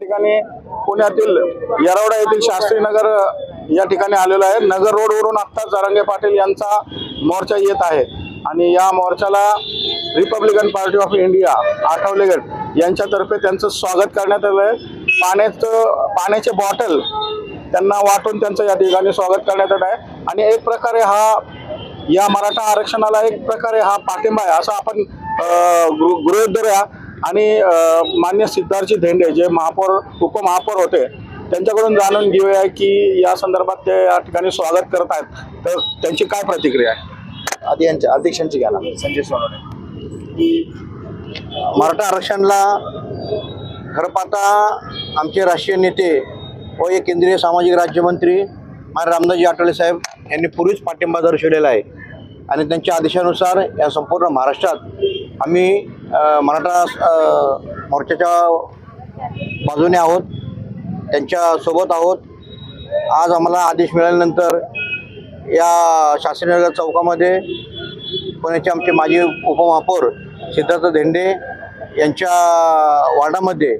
ठिकाणी पुण्यातील येरवडा येथील शास्त्री नगर या ठिकाणी आलेलो आहे. नगर रोडवरून आत्ता जरंगे पाटील यांचा मोर्चा येत आहे. आणि या मोर्चाला Republican Party of India Athawale गट यांच्यातर्फे त्यांचं स्वागत करण्यात आलं आहे. पाण्याचं पाण्याचे बॉटल त्यांना वाटून त्यांचं या ठिकाणी स्वागत करण्यात आलं आहे. आणि एक प्रकारे हा या मराठा आरक्षणाला एक प्रकारे हा पाठिंबा आहे. असं आपण अं, गृ- धरूया आणि मान्य सिद्धार्थजी धेंडे जे महापौर उपमहापौर होते त्यांच्याकडून जाणून घेऊया की या संदर्भात ते या ठिकाणी स्वागत करत आहेत. तर त्यांची काय प्रतिक्रिया आहे? आधी यांच्या अध्यक्षांची घ्या ना संजय सोनवणे. मराठा आरक्षणाला खरं पाहता आमचे राष्ट्रीय नेते व एक केंद्रीय सामाजिक राज्यमंत्री मान्य रामदासजी आठवले साहेब यांनी पूर्वीच पाठिंबा दर्शवलेला आहे. आणि त्यांच्या आदेशानुसार या संपूर्ण महाराष्ट्रात आम्ही मराठा मोर्चाच्या बाजूने आहोत त्यांच्यासोबत आहोत. आज आम्हाला आदेश मिळाल्यानंतर या शास्त्रीनगर चौकामध्ये पुण्याचे आमचे माजी उपमहापौर सिद्धार्थ धेंडे यांच्या वार्डामध्ये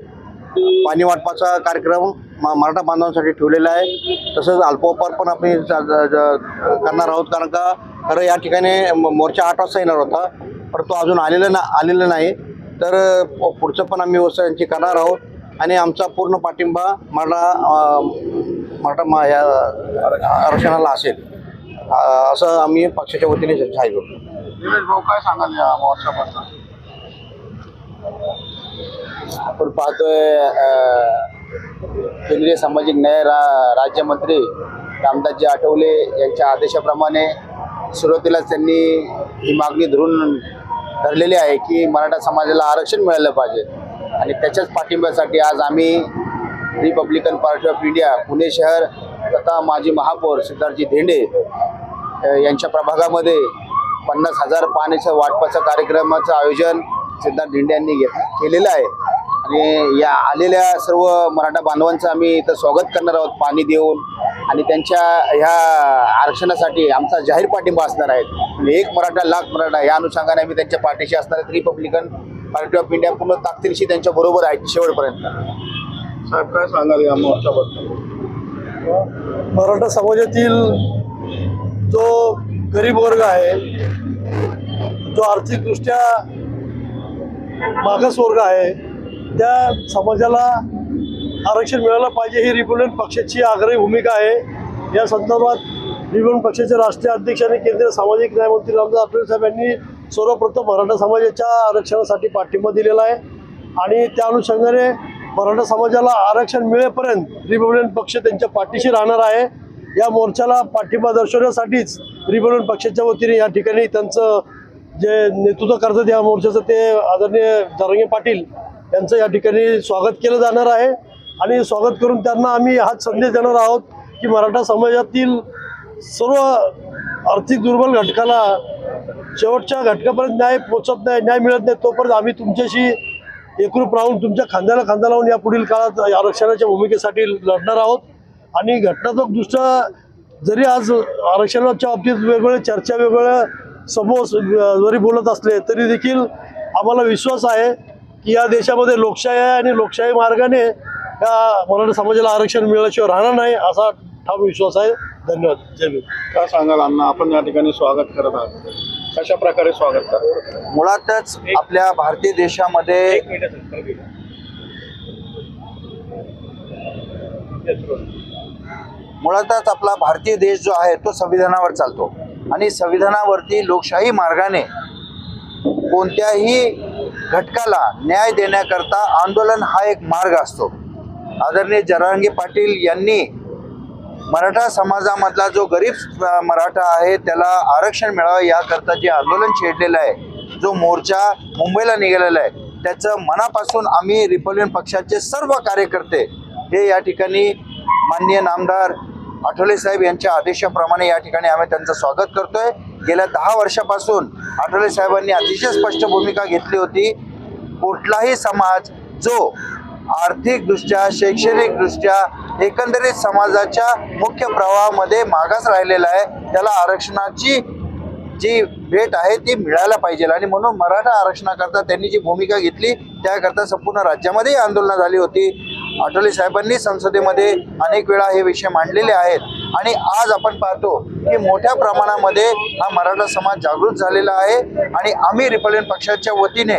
पाणी वाटपाचा कार्यक्रम म मराठा बांधवांसाठी ठेवलेला आहे. तसंच अल्पोपहार पण ज- करणार आहोत कारण का खरं या ठिकाणी मोर्चा आठ वाजता येणार होता पण तो अजून आलेला ना आलेला नाही. तर पुढचं पण आम्ही व्यवस्था यांची करणार आहोत. आणि आमचा पूर्ण पाठिंबा मराठा मराठा मा या आरक्षणाला असेल. असं आम्ही पक्षाच्या वतीने जाहीर करतो. निलेश भाऊ काय सांगाल या मोर्चाबद्दल? आपण पाहतोय केंद्रीय सामाजिक न्याय रा राज्यमंत्री रामदासजी आठवले यांच्या आदेशाप्रमाणे सुरुवातीलाच त्यांनी ही मागणी धरून धरलेली आहे की मराठा समाजाला आरक्षण मिळालं पाहिजे. आणि त्याच्याच पाठिंब्यासाठी आज आम्ही Republican Party of India Pune शहर तथा माजी महापौर सिद्धार्थजी धेंडे यांच्या प्रभागामध्ये पन्नास हजार पाण्याचं वाटपाचं कार्यक्रमाचं आयोजन सिद्धार्थ धेंडे यांनी घेत केलेलं आहे. आणि या आलेल्या सर्व मराठा बांधवांचं आम्ही इथं स्वागत करणार आहोत पाणी देऊन. आणि त्यांच्या ह्या आरक्षणासाठी आमचा जाहीर पाठिंबा असणार आहे. म्हणजे एक मराठा लाख मराठा या अनुषंगाने आम्ही त्यांच्या पाठीशी असणार आहेत. रिपब्लिकन पार्टी ऑफ इंडिया पूर्ण ताकदीनिशी त्यांच्या बरोबर आहे शेवटपर्यंत. साहेब काय सांगाल या मोर्चाबद्दल? मराठा समाजातील जो गरीब वर्ग आहे जो आर्थिकदृष्ट्या मागास वर्ग आहे त्या समाजाला आरक्षण मिळालं पाहिजे ही रिपब्लिकन पक्षाची आग्रही भूमिका आहे. या संदर्भात रिपब्लिकन पक्षाचे राष्ट्रीय अध्यक्ष आणि केंद्रीय सामाजिक न्यायमंत्री रामदास आठवले साहेब यांनी सर्वप्रथम मराठा समाजाच्या आरक्षणासाठी पाठिंबा दिलेला आहे. आणि त्या अनुषंगाने मराठा समाजाला आरक्षण मिळेपर्यंत रिपब्लिकन पक्ष त्यांच्या पाठीशी राहणार आहे. या मोर्चाला पाठिंबा दर्शवण्यासाठीच रिपब्लिकन पक्षाच्या वतीने या ठिकाणी त्यांचं जे नेतृत्व करतात या मोर्चाचं ते आदरणीय दरंगे पाटील यांचं या ठिकाणी स्वागत केलं जाणार आहे. आणि स्वागत करून त्यांना आम्ही हाच संदेश देणार आहोत की मराठा समाजातील सर्व आर्थिक दुर्बल घटकाला शेवटच्या घटकापर्यंत न्याय पोचत नाही न्याय मिळत नाही तोपर्यंत आम्ही तुमच्याशी एकरूप राहून तुमच्या खांद्याला खांदा लावून या पुढील काळात आरक्षणाच्या भूमिकेसाठी लढणार आहोत. आणि घटनात्मकदृष्ट्या जरी आज आरक्षणाच्या बाबतीत वेगवेगळ्या चर्चा वेगवेगळ्या समोर जरी बोलत असले तरी देखील आम्हाला विश्वास आहे की या देशामध्ये लोकशाही आहे आणि लोकशाही मार्गाने या मराठा समाजाला आरक्षण मिळाल्याशिवाय राहणार नाही असा ठाम विश्वास आहे. धन्यवाद. जय भीम. काय सांगाल अण्णा? आपण या ठिकाणी स्वागत करत आहात. कशा प्रकारे स्वागत करतात मुळातच आपल्या भारतीय देशामध्ये मुळातच आपला भारतीय देश जो आहे तो संविधानावर चालतो. आणि संविधानावरती लोकशाही मार्गाने कोणत्याही घटकाला न्याय देण्याकरता आंदोलन हा एक मार्ग असतो. आदरणीय जरांगे पाटील यांनी मराठा समाजामधला जो गरीब मराठा आहे त्याला आरक्षण मिळावं याकरता जे आंदोलन छेडलेलं आहे जो मोर्चा मुंबईला निघालेला आहे त्याचं मनापासून आम्ही रिपब्लिकन पक्षाचे सर्व कार्यकर्ते हे या ठिकाणी माननीय नामदार आठवले साहेब यांच्या आदेशाप्रमाणे या ठिकाणी आम्ही त्यांचं स्वागत करतोय. गेल्या दहा वर्षापासून आठवले साहेबांनी अतिशय स्पष्ट भूमिका घेतली होती. कुठलाही समाज जो आर्थिकदृष्ट्या शैक्षणिकदृष्ट्या एकंदरीत समाजाच्या मुख्य प्रवाहामध्ये मागास राहिलेला आहे त्याला आरक्षणाची जी भेट आहे ती मिळायला पाहिजे. आणि म्हणून मराठा आरक्षणाकरता त्यांनी जी भूमिका घेतली त्याकरता संपूर्ण राज्यामध्ये आंदोलनं झाली होती. आठवले साहेबांनी संसदेमध्ये अनेक वेळा हे विषय मांडलेले आहेत. आणि आज आपण पाहतो की मोठ्या प्रमाणामध्ये हा मराठा समाज जागृत झालेला आहे आणि आम्ही रिपब्लिकन पक्षाच्या वतीने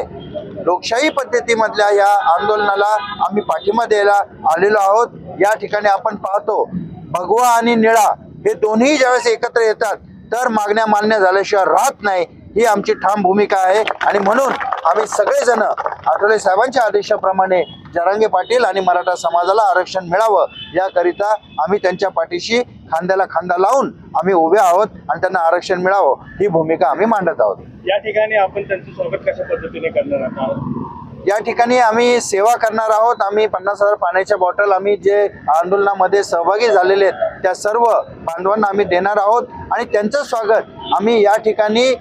लोकशाही पद्धतीमधल्या या आंदोलनाला आम्ही पाठिंबा द्यायला आलेलो आहोत. या ठिकाणी आपण पाहतो भगवा आणि निळा हे दोन्ही ज्यावेळेस एकत्र येतात तर मागण्या मान्य झाल्याशिवाय राहत नाही ही आमची ठाम भूमिका आहे. आणि म्हणून आम्ही सगळेजण आठवले साहेबांच्या आदेशाप्रमाणे जरांगे पाटील आणि मराठा समाजाला आरक्षण मिळावं याकरिता आम्ही त्यांच्या पाठीशी खांद्याला खांदा लावून आम्ही उभे आहोत आणि त्यांना आरक्षण मिळावं ही भूमिका आम्ही मांडत आहोत. या ठिकाणी आपण त्यांचं स्वागत कशा पद्धतीने करणार आहात? या ठिकाणी आम्ही सेवा करणार आहोत. आम्ही पन्नास हजार पाण्याच्या बॉटल आम्ही जे आंदोलनामध्ये सहभागी झालेले आहेत त्या सर्व बांधवांना आम्ही देणार आहोत आणि त्यांचं स्वागत आम्ही या ठिकाणी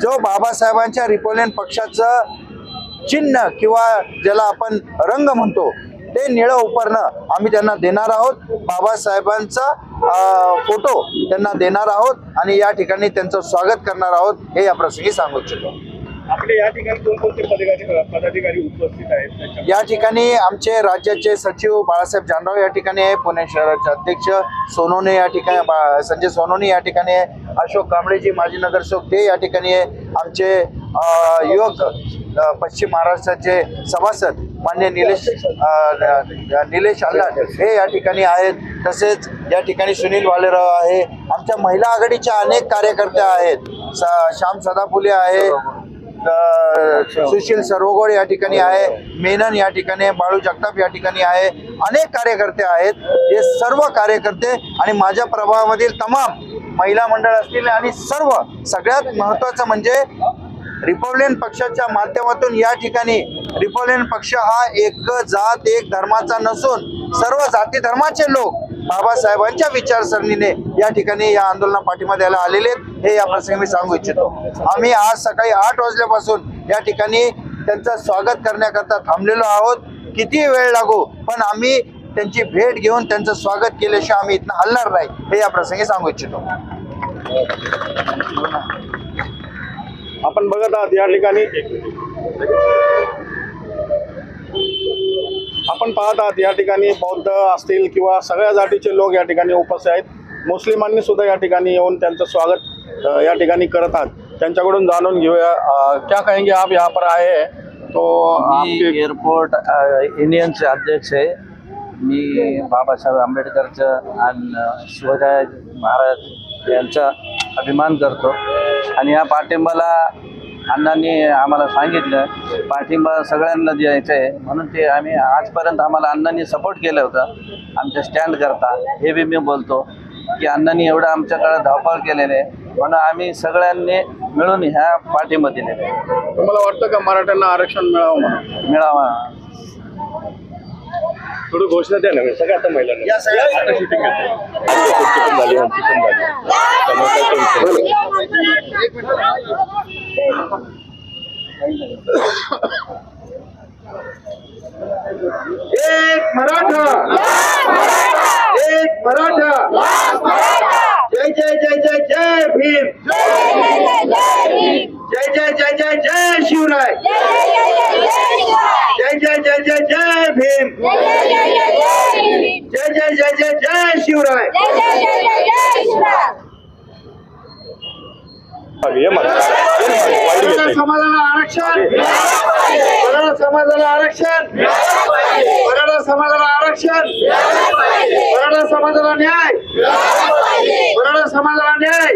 जो बाबासाहेबांच्या रिपब्लिकन पक्षाचं चिन्ह किंवा ज्याला आपण रंग म्हणतो ते निळं उपरणं आम्ही त्यांना देणार आहोत. बाबासाहेबांचा फोटो त्यांना देणार आहोत आणि या ठिकाणी त्यांचं स्वागत करणार आहोत हे या प्रसंगी सांगू इच्छितो. आपले या ठिकाणी कोणकोणते पदाधिकारी पदाधिकारी उपस्थित आहेत? या ठिकाणी आमचे राज्याचे सचिव बाळासाहेब जानराव या ठिकाणी आहे पुणे शहराचे अध्यक्ष सोनवणे या ठिकाणी संजय सोनवणे या ठिकाणी आहे अशोक कांबळेजी माजी नगरसेवक ते या ठिकाणी आहे आमचे युवक पश्चिम महाराष्ट्राचे सभासद मान्य निलेश निलेश आल्हाड हे या ठिकाणी आहेत. तसेच या ठिकाणी सुनील वालेराव आहे. आमच्या महिला आघाडीच्या अनेक कार्यकर्त्या आहेत. स- श्याम सदाफुले आहे. सुशील सर्वगोड या ठिकाणी आहे. मेनन या ठिकाणी बाळू जगताप या ठिकाणी आहे. अनेक कार्यकर्ते आहेत. हे सर्व कार्यकर्ते आणि माझ्या प्रभावामधील तमाम महिला मंडळ असतील आणि सर्व सगळ्यात महत्त्वाचं म्हणजे रिपब्लिकन पक्षाच्या माध्यमातून या ठिकाणी रिपब्लिकन पक्ष हा एक जात एक धर्माचा नसून सर्व जाती धर्माचे लोक बाबासाहेबांच्या विचारसरणीने या ठिकाणी या आंदोलना पाठिंबा द्यायला आलेले हे या प्रसंगी मी सांगू इच्छितो. आम्ही आज सकाळी आठ वाजल्यापासून या ठिकाणी त्यांचं स्वागत करण्याकरता थांबलेलो आहोत. किती वेळ लागू पण आम्ही त्यांची भेट घेऊन त्यांचं स्वागत केल्याशिवाय आम्ही इथनं हलणार नाही. हे या प्रसंगी सांगू इच्छितो. आपण बघत आहात या ठिकाणी. आपण पाहत आहात या ठिकाणी बौद्ध असतील किंवा सगळ्या जातीचे लोक या ठिकाणी उपस्थित आहेत. मुस्लिमांनी सुद्धा या ठिकाणी येऊन त्यांचं स्वागत या ठिकाणी करत आहात. त्यांच्याकडून जाणून घेऊया क्या कहेंगे आप यहाँ पर आए हैं? तो आपके एअरपोर्ट अ, युनियनचे अध्यक्ष आहे. मी बाबासाहेब आंबेडकरचं आणि शिवराय महाराज यांचा अभिमान करतो. आणि या पाठिंबाला अण्णांनी आम्हाला सांगितलं. पाठिंबा सगळ्यांना द्यायचं आहे. म्हणून ते आम्ही आजपर्यंत आम्हाला अण्णांनी सपोर्ट केलं होतं. आमच्या स्टँड करता. हे बी मी बोलतो की अण्णांनी एवढं आमच्याकडे धावपळ केलेलं आहे. म्हणून आम्ही सगळ्यांनी मिळून ह्या पाठिंबा दिलेला आहे. तुम्हाला वाटतं का मराठ्यांना आरक्षण मिळावं म्हणून? मिळावा. थोडी घोषणा द्या ना सगळ्या आता महिलांना. या सगळ्या आता घेतो. पण झाली आमची पण झाली त्यामुळे काय टेन्शन नाही. एक मराठा एक मराठा जय जय जय जय जय भीम जय जय जय जय जय शिवराय जय जय जय जय जय भीम जय जय जय जय जय शिवराय. समाजाला आरक्षण. मराठा समाजाला आरक्षण. मराठा समाजाला आरक्षण. मराठा समाजाला न्याय. मराठा समाजाला न्याय.